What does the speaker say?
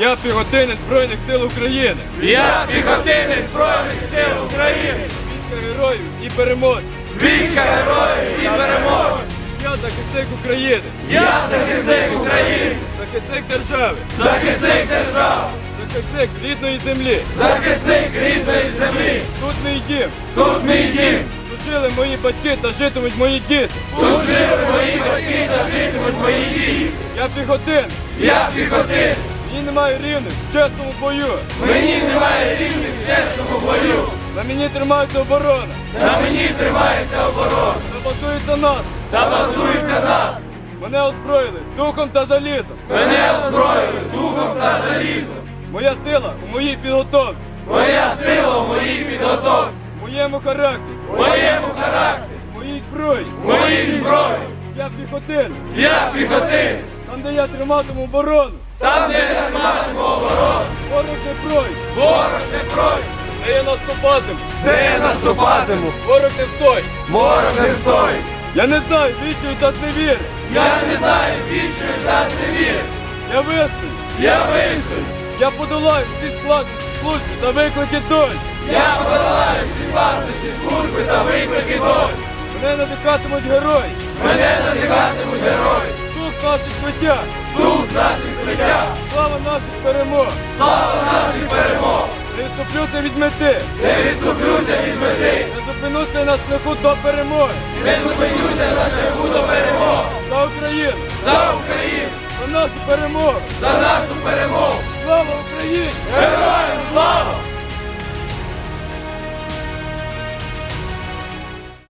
Я піхотинець Збройних сил України. Я піхотинець Збройних сил України, Війська героїв і переможців. війська героїв і переможців. Я захисник України. Я захисник України, Захисник держави. захисник держави, Захисник рідної землі. захисник рідної землі. Тут мій дім. Тут мій дім, Тут жили мої батьки та житимуть мої діти. тут жили мої батьки та житимуть мої діти. Я піхотин. Я піхотин, Мені немає рівних в чесному бою. мені немає рівних в чесному бою. На мені тримається оборона. На мені тримається оборона Та базується нас. та базується нас. Мене озброїли духом та залізом. Мене озброїли духом та залізом. Моя сила у моїй підготовці, Моя сила в моїй підготовці, моєму характері, моєму характері, моїй зброї. моїй зброї. Я піхотин. Я піхотин, Там, де я триматиму оборону, там, де я триматиму ворог не пройде. ворог не пройде. Де я наступатиму, Де я наступатиму, ворог не встоїть. ворог не встоїть. Я не знаю, вічої та не невіри. Я не знаю вічної та не невіри. Я вистою. Я вистою, Я подолаю всі складності служби та виклики долі. я подолаю всі складнощі служби та виклики долі. Мене надихатимуть герої. Мене надихатимуть герої. Дух наших життя. Дух наших життя, Слава наших перемог. слава наших перемог. Не відступлюся від мети. Не відступлюся від мети, Не зупинуся на шляху до перемоги. не зупинюся на шляху до перемоги. За Україну. За Україну, За нашу перемогу. за нашу перемогу. Слава Україні! Героям!